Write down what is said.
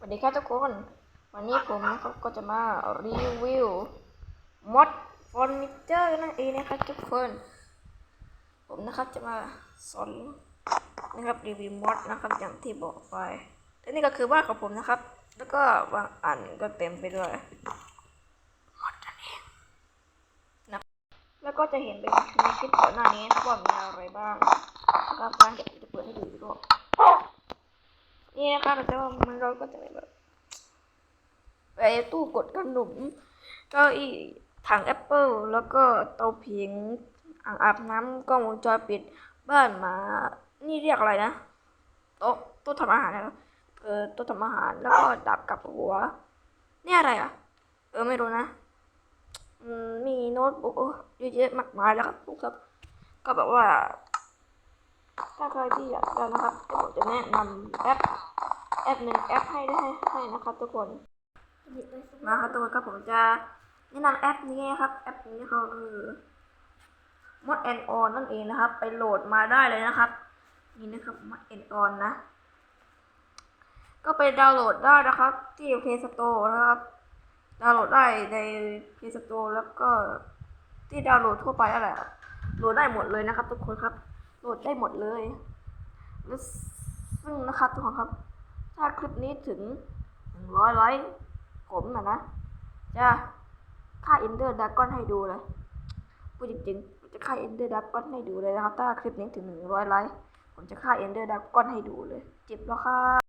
สวัสดีครับทุกคน วันนี้ผมนะครับก็จะมารีวิวมอดเฟอร์นิเจอร์นั่นเองนะครับทุกคน ผมนะครับจะมาสอนนะครับรีวิวมอดนะครับอย่างที่บอกไปและนี่ก็คือบ้านของผมนะครับ แล้วก็บางอันก็เต็มไปด้วยมอดนั่นเองนะแล้วก็จะเห็นไปในคลิปก่อนหน้านี้ว่ามีอะไรบ้างนะครับมาเดี๋ยวจะเปิดให้ดูอีกรอบ นี่นะครับแต่ว่ามันเราก็จะแบบไปตู้กดขนมเก้าอี้ถังแอปเปิลแล้วก็เตาผิงอ่างอาบน้ำกล้องวงจรปิดบ้านหมานี่เรียกอะไรนะโต๊ะโต๊ะทำอาหารนะเออโต๊ะทำอาหารแล้วก็ดับกับหัวนี่อะไรอะ เออไม่รู้นะมีโน้ตบุ๊กเยอะแยะมากมายแล้วครับทุกครับ ก็แบบว่า ถ้าใครที่อยากได้นะครับก็ผมจะแนะนำแอป อปหนึ่งแอปให้ได้ให้นะครับทุกคนมาครับทุกคนครับผมจะแนะนำแอปนี้นะครับ แอปนี้ก็คือ Mod and On นั่นเองนะครับ ไปโหลดมาได้เลยนะครับ นี่นะครับ Mod and On นะ ก็ไปดาวน์โหลดได้นะครับ ที่ Play Store นะครับ ดาวน์โหลดได้ใน Play Store แล้วก็ที่ดาวน์โหลดทั่วไปนั่นแหละโหลดได้หมดเลยนะครับ ทุกคนครับ โหลดได้หมดเลย ซึ่งนะครับทุกคนครับ ถ้าคลิปนี้ถึงหนึ่งร้อยไลค์ผมนะนะ จะฆ่าเอนเดอร์ดักก้อนให้ดูเลยพูดจริงๆจะฆ่าเอนเดอร์ดักก้อนให้ดูเลยนะครับ ถ้าคลิปนี้ถึงหนึ่งร้อยไลค์ผมจะฆ่าเอนเดอร์ดักก้อนให้ดูเลย เจ็บแล้วค่ะ